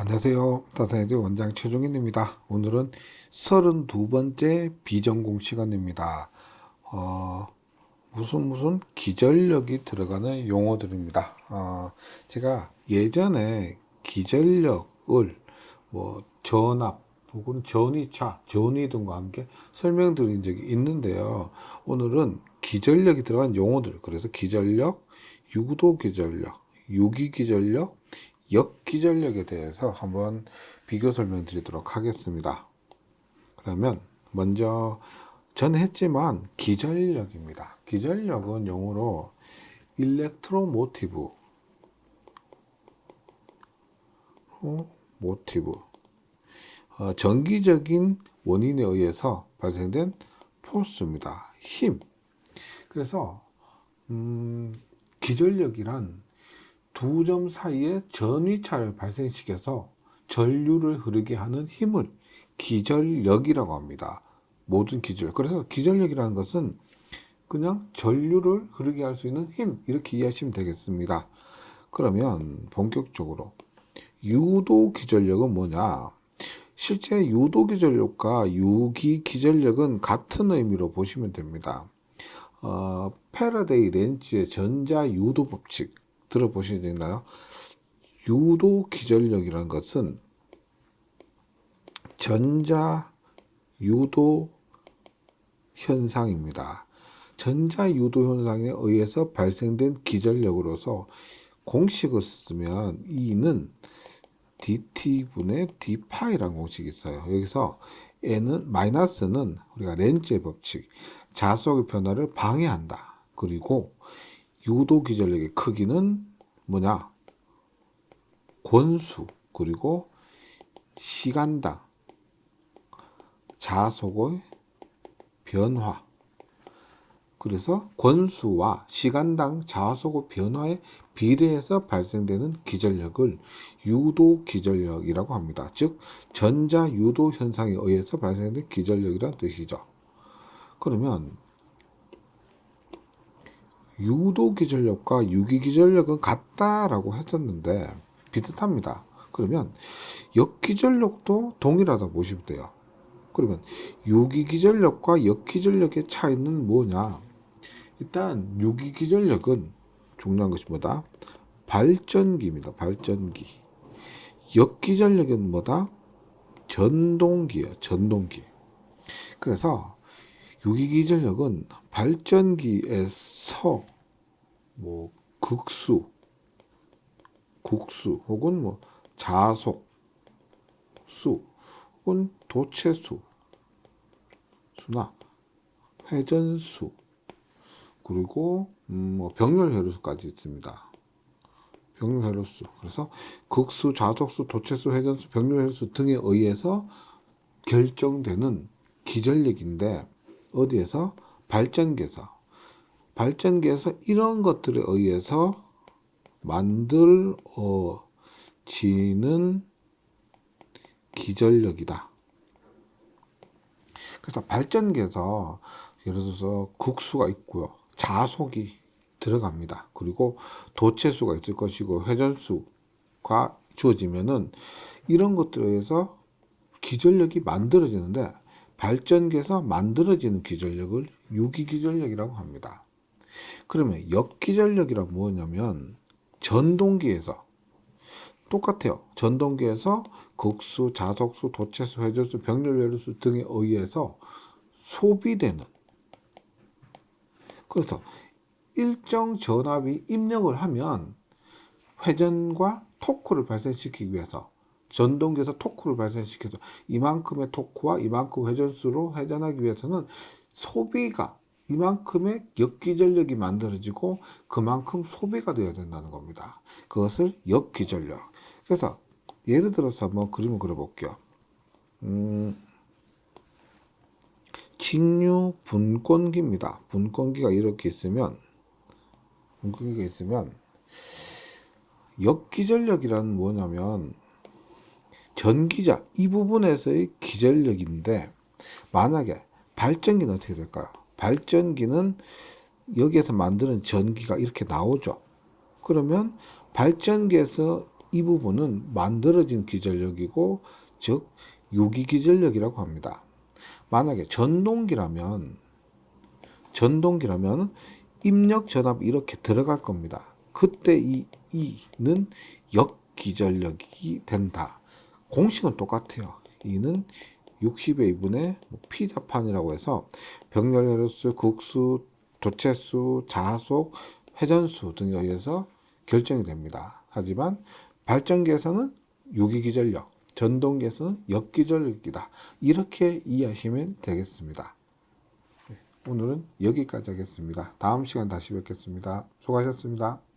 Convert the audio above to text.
안녕하세요. 다사이드 원장 최종인입니다. 오늘은 32번째 비전공 시간입니다. 어, 무슨 무슨 기전력이 들어가는 용어들입니다. 어, 제가 예전에 기전력을 뭐 전압 혹은 전위차, 전위 등과 함께 설명드린 적이 있는데요. 오늘은 기전력이 들어간 용어들, 그래서 기전력, 유도 기전력, 유기 기전력, 역기전력에 대해서 한번 비교 설명드리도록 하겠습니다. 그러면 먼저 전 했지만 기전력입니다. 기전력은 영어로 일렉트로모티브 모티브 어, 전기적인 원인에 의해서 발생된 포스입니다. 힘. 그래서 음, 기전력이란 두 점 사이에 전위차를 발생시켜서 전류를 흐르게 하는 힘을 기전력이라고 합니다. 모든 기전력. 그래서 기전력이라는 것은 그냥 전류를 흐르게 할 수 있는 힘 이렇게 이해하시면 되겠습니다. 그러면 본격적으로 유도 기전력은 뭐냐? 실제 유도 기전력과 유기 기전력은 같은 의미로 보시면 됩니다. 어, 패러데이 렌치의 전자 유도 법칙 들어보시나요? 유도 기전력이라는 것은 전자 유도 현상입니다. 전자 유도 현상에 의해서 발생된 기전력으로서 공식을 쓰면 E는 dt분의 d파이라는 공식이 있어요. 여기서 n은 마이너스는 우리가 렌즈의 법칙, 자속의 변화를 방해한다. 그리고 유도 기전력의 크기는 뭐냐? 권수 그리고 시간당 자속의 변화 그래서 권수와 시간당 자속의 변화에 비례해서 발생되는 기전력을 유도 기전력이라고 합니다. 즉 전자 유도 현상에 의해서 발생되는 기전력이라는 뜻이죠. 그러면 유도 기전력과 유기 기전력은 같다라고 했었는데 비슷합니다. 그러면 역기전력도 동일하다 보시면 돼요. 그러면 유기 기전력과 역기전력의 차이는 뭐냐? 일단 유기 기전력은 중요한 것이 뭐다? 발전기입니다. 발전기. 역기전력은 뭐다? 전동기예요. 전동기. 그래서 유기기전력은 발전기에 서 뭐 극수, 국수 혹은 뭐 자속, 수 혹은 도체수, 수나 회전수 그리고 음, 뭐 병렬 회로수까지 있습니다. 병렬 회로수. 그래서 극수, 자속수, 도체수, 회전수, 병렬 회로수 등에 의해서 결정되는 기전력인데 어디에서? 발전기에서 발전기에서 이런 것들에 의해서 만들어지는 기전력이다. 그래서 발전기에서 예를 들어서 국수가 있고요. 자속이 들어갑니다. 그리고 도체수가 있을 것이고 회전수가 주어지면은 이런 것들에 의해서 기전력이 만들어지는데 발전기에서 만들어지는 기전력을 유기기전력이라고 합니다. 그러면 역기전력이란 뭐냐면 전동기에서 똑같아요. 전동기에서 극수, 자속수, 도체수, 회전수, 병렬 회로수 등에 의해서 소비되는 그래서 일정 전압이 입력을 하면 회전과 토크를 발생시키기 위해서 전동기에서 토크를 발생시켜서 이만큼의 토크와 이만큼 회전수로 회전하기 위해서는 소비가 이만큼의 역기전력이 만들어지고 그만큼 소비가 되어야 된다는 겁니다. 그것을 역기전력. 그래서 예를 들어서 한번 그림을 그려볼게요. 음, 직류 분권기입니다. 분권기가 이렇게 있으면 분권기가 있으면 역기전력이란 뭐냐면 전기자 이 부분에서의 기전력인데 만약에 발전기는 어떻게 될까요? 발전기는 여기에서 만드는 전기가 이렇게 나오죠. 그러면 발전기에서 이 부분은 만들어진 기전력이고 즉 유기 기전력이라고 합니다. 만약에 전동기라면 전동기라면 입력 전압 이렇게 들어갈 겁니다. 그때 이 이는 역기전력이 된다. 공식은 똑같아요. 이는 60의 2분의 피자판이라고 해서 병렬 혈수, 극수, 도체수, 자속, 회전수 등에 의해서 결정이 됩니다. 하지만 발전기에서는 유기기전력, 전동기에서는 역기전력이다. 이렇게 이해하시면 되겠습니다. 네, 오늘은 여기까지 하겠습니다. 다음 시간 다시 뵙겠습니다. 수고하셨습니다.